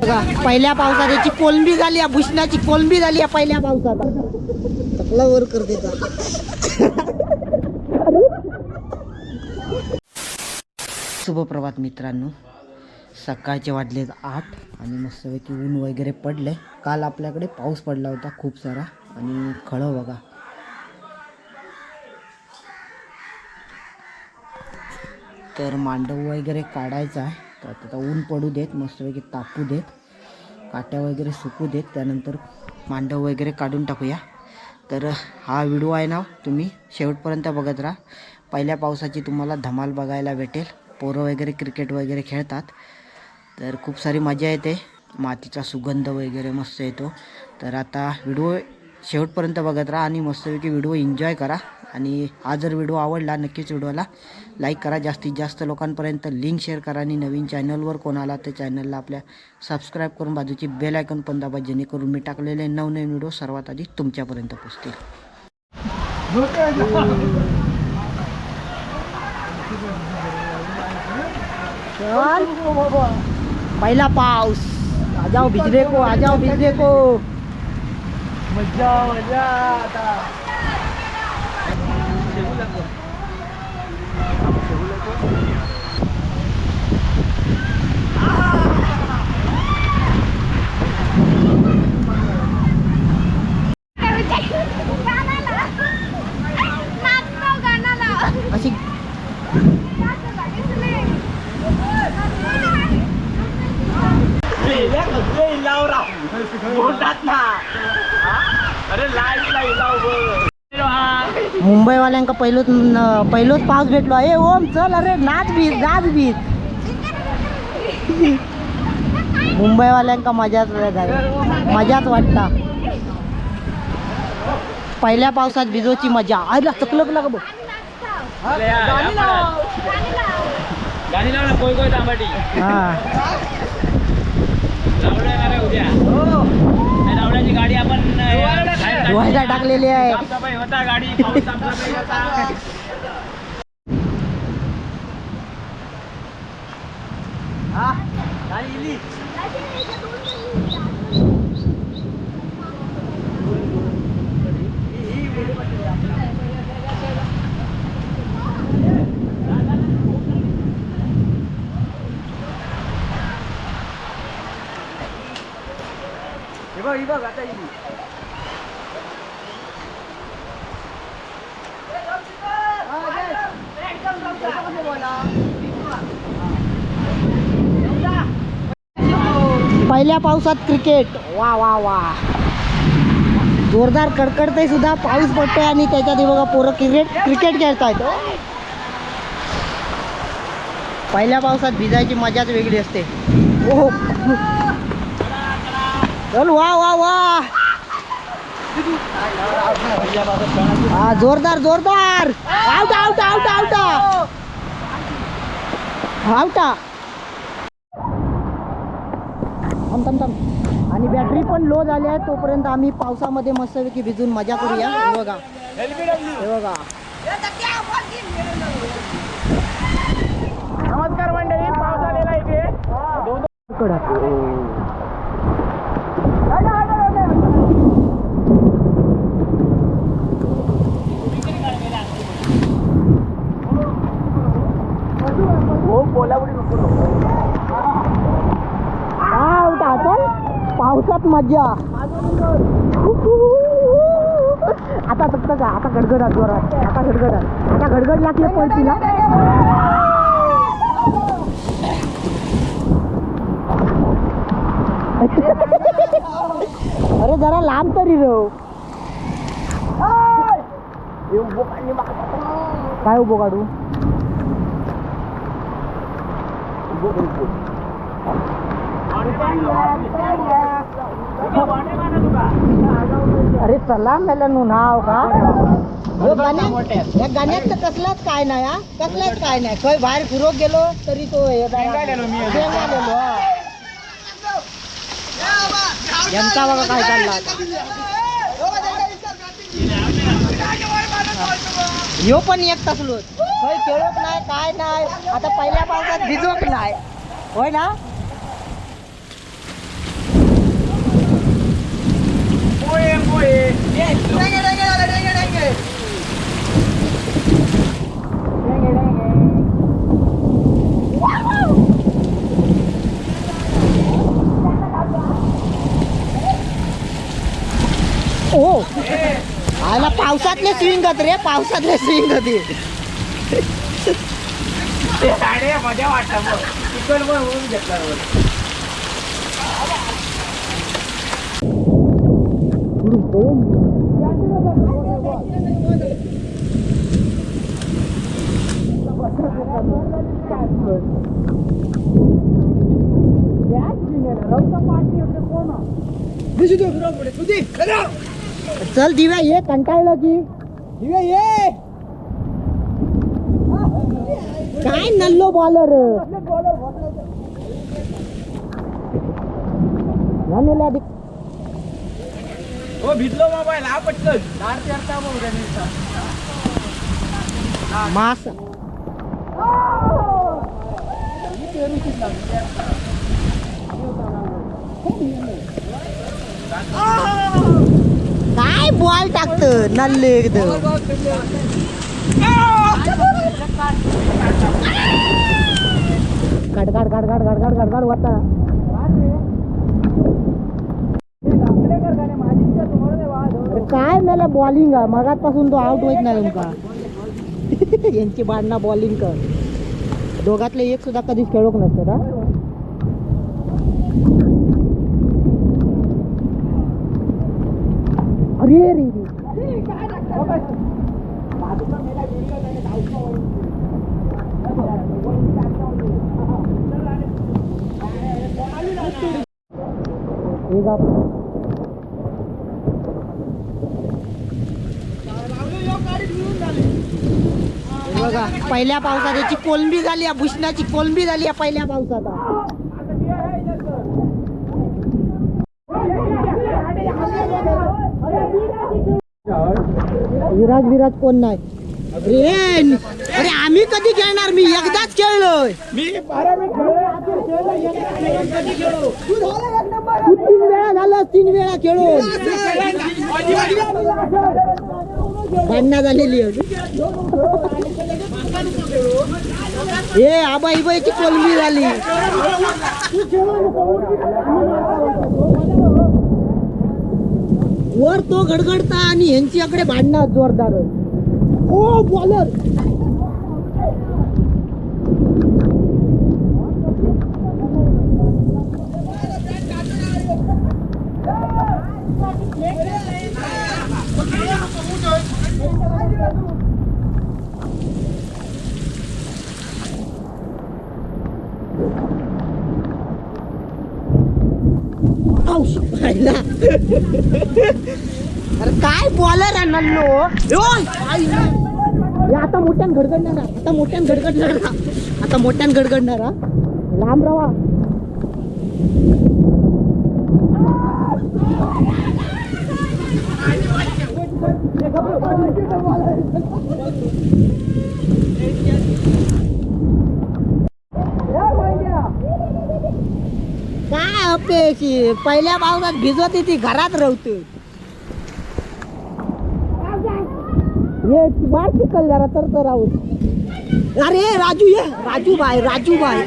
बघा, पहिल्या पावसात याची कोलंबी झाली या भूषणाची कोलंबी झाली या पहिल्या पावसात चकला वर करते शुभप्रभात मित्रांनो. सकाळचे वाजले आठ आणि मस्तपैकी ऊन वगैरे पडले. काल आपल्याकडे पाऊस पडला होता खूप सारा आणि खळं बघा. तर मांडव वगैरे काढायचा आहे. तर आता ऊन पडू देत मस्तपैकी तापू देत काट्या वगैरे सुकू देत. त्यानंतर मांडव वगैरे काढून टाकूया. तर हा व्हिडिओ आहे ना तुम्ही शेवटपर्यंत बघत राहा. पहिल्या पावसाची तुम्हाला धमाल बघायला भेटेल. पोरं वगैरे क्रिकेट वगैरे खेळतात. तर खूप सारी मजा येते. मातीचा सुगंध वगैरे मस्त येतो. तर आता व्हिडिओ शेवटपर्यंत बघत राहा आणि मस्तपैकी व्हिडिओ एन्जॉय करा. आणि हा जर व्हिडिओ आवडला नक्कीच व्हिडिओला लाईक करा. जास्तीत जास्त लोकांपर्यंत लिंक शेअर करा आणि नवीन चॅनलवर कोण आला चॅनलला आपल्या सबस्क्राईब करून बाजूची बेल आयकॉन पण दाबा जेणेकरून मी टाकलेले नवनवीन व्हिडिओ सर्वात आधी तुमच्यापर्यंत पोचतील पहिला पाऊस. आजाव जाओ भिजले को आ भिजले को. मजा मजा आता. मुंबईवाल्यांका पहिलोच पहिलोच पाऊस भेटलो. ए ओम चल अरे नाच बीत नाच बीत मुंबईवाल्यांका मजाच मजाच वाटता. पहिल्या पावसात भिजोची मजा. आयला चकलक लाग बघ. हा. बाहेर टाकलेली आहे साफसफाई होता गाडी पाऊस साफसफाई होता हा गाडी इली हे बघ ही बघ आता इली पहिल्या पावसात क्रिकेट वा वा वा. जोरदार कडकडते सुद्धा पाऊस पडतोय आणि त्याच्यात बघा पोरं क्रिकेट क्रिकेट खेळतायत. पहिल्या पावसात भिजायची मजाच वेगळी असते. हो. चल वा वा वा. हा जोरदार जोरदार. आवटा आवटा आवटा आवटा आवटा थांब थांब थांब. आणि बॅटरी पण लो झाली आहे तोपर्यंत आम्ही पावसामध्ये मस्तपैकी भिजून मजा करूया. हे बघा. हे बघा. नमस्कार मंडळी पाऊस आलेला इथे. कडक कोल्हापुरी नको आवटा चल पावसात मजा आता फक्त का आता गडगडा जोरात. आता गडगडा आता गडगड लागले पळतीला. अरे जरा लांब तरी रो काय उभो काढू? अरे चला मेला नु नाव का गाण्यात या गाण्यात तर कसलाच काय नाही हा? कसलाच काय नाही. खय बाहेर फिरोक गेलो तरी तो हे शेंगालेलो मी. शेंगालेलो, हा. यांचा बघा काय चालला ह्यो पण एक तसलो काही खेळत नाही काय नाही. आता पहिल्या पावसात भिजवत नाही. होय ना? ओ आला पावसातले स्विंग रे पावसातले स्विंग होती. ते साडे मजा वाटत पण होऊन घेतला चल दिव्या ये कंटाळलं की. दिव्या ये. काय नल्लो बॉलर हो भिजलो मोबाईल हा पटकन. दार चारता नुसता. मास. काय बॉल टाकत? नल्ले एकदम. गड गड गड गड गड गड गड गड होता अरे काय मला बॉलिंग आहे? मगातपासून तो आउट होत नाही तुमका यांची बाळणा बॉलिंग कर. दोघातले एक सुद्धा कधीच खेळूक नसतो ना? अरे रे रे एक आप- हे बघा पहिल्या पावसात याची कोलंबी झाली आहे भुसण्याची कोलंबी झाली आहे पहिल्या पावसात. विराज विराज कोण नाही? अरे आम्ही कधी खेळणार? मी एकदाच खेळलोय. मी? तीन वेळा झालं तीन वेळा खेळून. भांडणं झालेली हे ए आबा इबाईची कोलमी झाली. वर तो गडगडता आणि यांच्याकडे भांडणं जोरदार ओ बॉलर औष पाहिला अरे काय बॉलर आहे नल्लो? आता मोठ्यान गडगडणार आता मोठ्यान गडगडणार आता मोठ्यान गडगडणार लांब राहा काय पहिल्या पावसात भिजवते ती घरात रवते. ये बाहेर चिकल जरा तर तर राहू अरे राजू ये. राजू बाय राजू बाय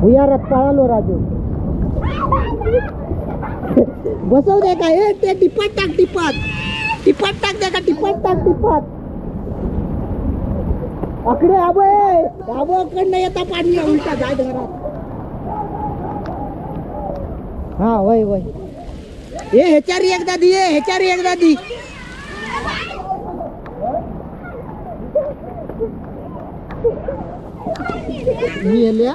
भुयारात पळालो राजू. बसवते का? ए ते टिपत टाक टिपत. टिपट टाक दे का टिपट टाक टिपात अकडे आबे आबकडनं येता पाणी उलटा जाय घरात हा वय वय. ए ह्याच्यारी एकदा दी ए ह्याच्यारी एकदा दी. मी येल्या?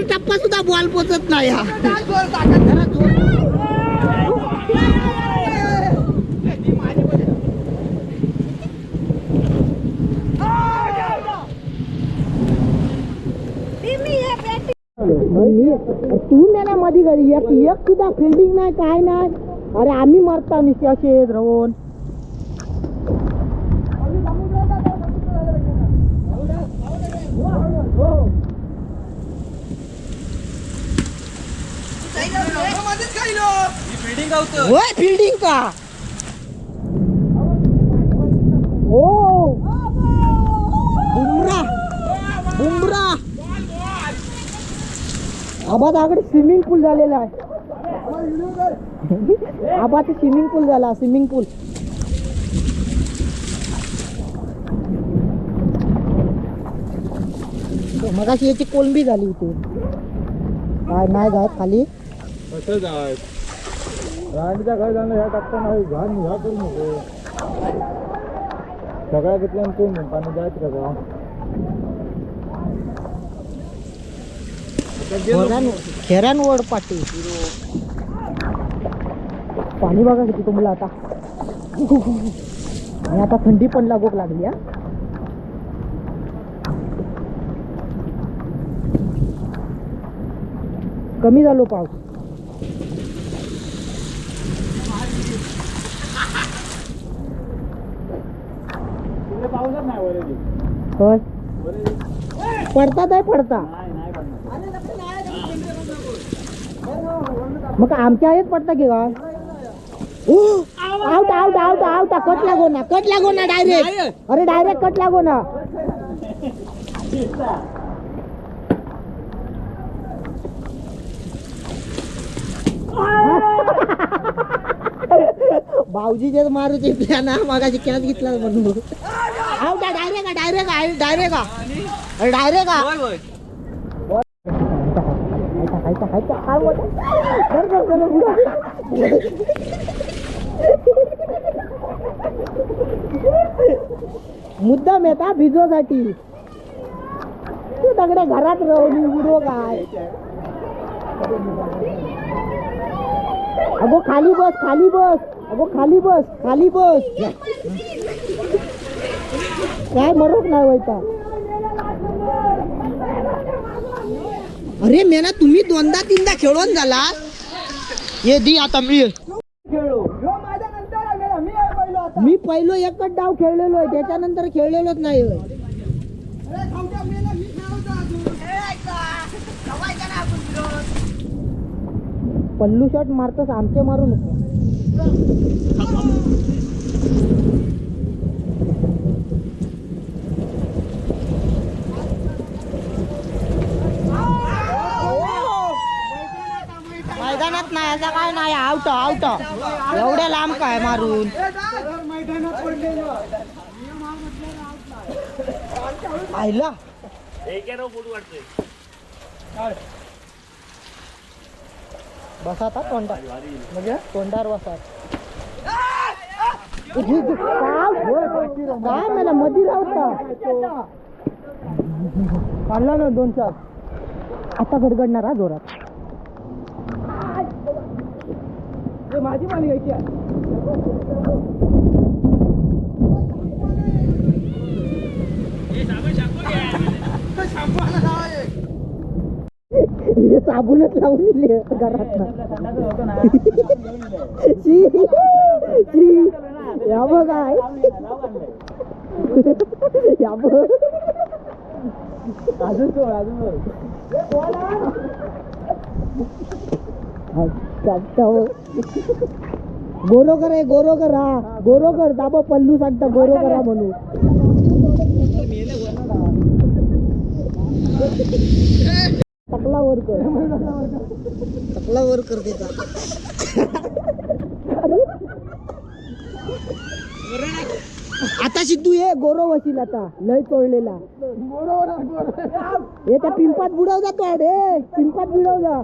चार टप्पा सुद्धा बॉल पोचत नाही हा. तू नेला मधी घरी एक सुद्धा फिल्डिंग नाही काय नाही. अरे आम्ही मरता निश्चित असे राहून होय फिल्डिंग का हो बुमरा बुमरा आबादाकडे स्विमिंग पूल झालेला आहे. आबाचं स्विमिंग पूल झाला स्विमिंग पूल मगाशी याची कोलंबी झाली इथे काय नाही जात खाली? कसं जाय राणीच्या घर जाणं ह्या टाकता नाही घाण ह्या करू नको सगळ्या घेतल्या कोण पाणी जायचं का खेरान खेरानवड पाटी पाणी बघा किती तुम्हाला आता. आणि आता थंडी पण लागूक लागली हा. कमी झालो पाऊस. नाही होय. पडतात आहे पडता. पडणार. मग आमच्या आहेत पडता की काय out out out out cut लागो ना कट लागो ना डायरेक्ट अरे डायरेक्ट कट लागो ना. भाऊजीचे मारूचे प्लॅन ना मागाशी कॅच घेतला म्हणून. डायरेक्ट डायरेक्ट डायरेक्ट अरे डायरेक्ट पुढं. मुद्दाम येता भिजवासाठी तू दगड्या घरात राहून उडो काय? अगो खाली बस खाली बस. अगो खाली बस खाली बस. काय मरोक नाही व्हायचा अरे मेना तुम्ही दोनदा तीनदा खेळून झाला. ये दी आता मी मी पहिलो एकच डाव खेळलेलो आहे त्याच्यानंतर खेळलेलोच नाही. पल्लू शॉट मारतोस आमचे मारू नको. मैदानात काय नाही आवट आवट एवढ्या लांब काय मारून? आईला. बसा आता तोंडार म्हणजे तोंडार बसा. काय मला मधी राहता काढला ना दोन चार. आता गडगडणार हा जोरात. माझी पाणी घ्यायची हे साबूनच लावून दिले घरात या बघ आहे या बघ अजून सोड अजून गोरोकर आहे गोरोकर हा. गोरोकर दाबो पल्लू सांगता गोरोकर हा म्हणून. टकला वर कर. टकला वर कर त्याचा आता सिद्धू ये गोरो वशील आता. लय चोळलेला हे त्या पिंपात बुडव जा तो रे पिंपात बुडव जा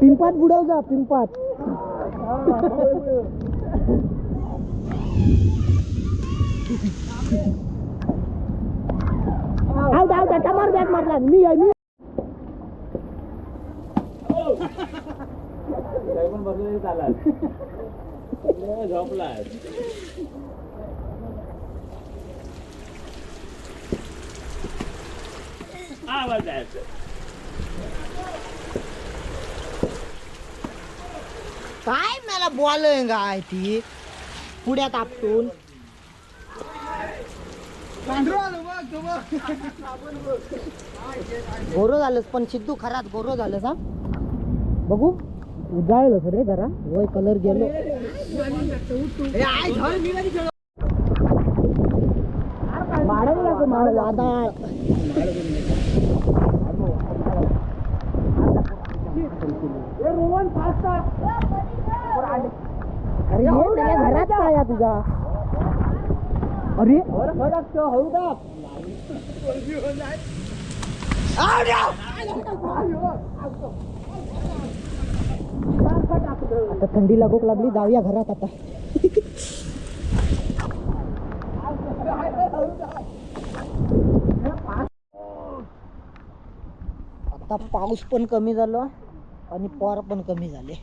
पिंपात बुडव जा पिंपात. आउट आउट आता मार बॅट मारला. मी आहे मी झोपला आवाज आहे. काय मला बॉल काय ती? पुढ्यात आपटून. गोरो झालंस पण सिद्धू खरात गोरो झालं का बघू. उजाळलं रे जरा. वय कलर गेलो. वाढायला लागतो अरे ये त्याला घरात काय आहे तुझा? अरे? आता थंडी लागूक लागली जाऊया घरात आता. आता पाऊस पण कमी झाला. आणि पोर पण कमी झाले.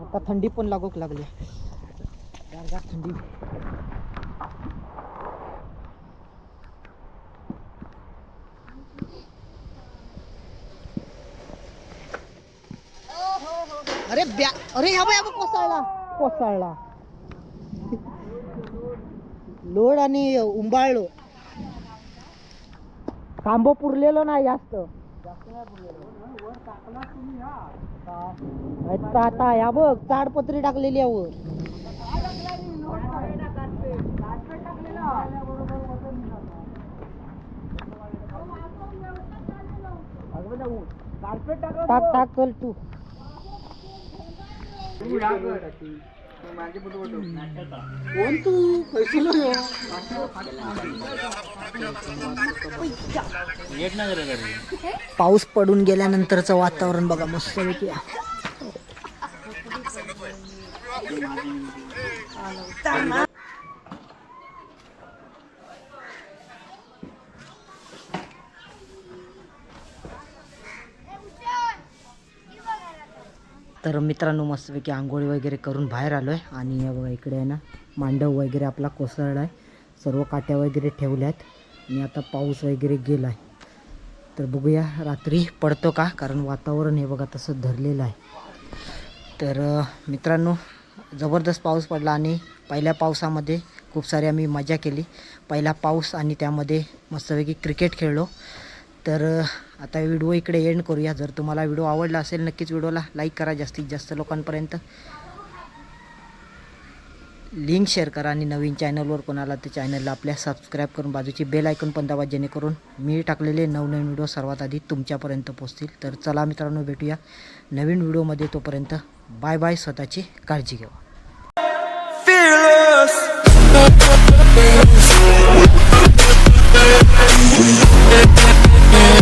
आता थंडी पण लागूक लागली. गारगार थंडी. अरे ब्या अरे ह्या बाय कोसळला. कोसळला. लोड आणि उंबाळलो. कांबो पुरलेलो नाही जास्त. आता आता या बघ ताडपत्री टाकलेली यावर टाक टाक चल तू. कोण तू पैसे पाऊस पडून गेल्यानंतरचं वातावरण बघा मस्त पैकी. तर मित्रांनो मस्तपैकी आंघोळी वगैरे करून बाहेर आलो आहे आणि बघा इकडे आहे ना मांडव वगैरे आपला कोसळला आहे सर्व काट्या वगैरे ठेवल्या आहेत आणि आता पाऊस वगैरे गेला आहे तर बघूया रात्री पडतो का? कारण वातावरण हे बघा तसं धरलेलं आहे. तर मित्रांनो जबरदस्त पाऊस पडला आणि पहिल्या पावसामध्ये खूप सारी आम्ही मजा केली. पहिला पाऊस आणि त्यामध्ये मस्तपैकी क्रिकेट खेळलो. तर आता व्हिडिओ इकडे एंड करूया. जर तुम्हाला व्हिडिओ आवडला असेल नक्कीच व्हिडिओला लाईक करा जास्तीत जास्त लोकांपर्यंत. लिंक शेअर करा आणि नवीन चॅनलवर कोणाला ते चॅनलला आपल्या सबस्क्राईब करून बाजूची बेल ऐकून पण दाबा जेणेकरून मी टाकलेले नवनवीन व्हिडिओ सर्वात आधी तुमच्यापर्यंत पोचतील तर चला मित्रांनो भेटूया नवीन व्हिडिओमध्ये. तोपर्यंत बाय बाय स्वतःची काळजी घ्या.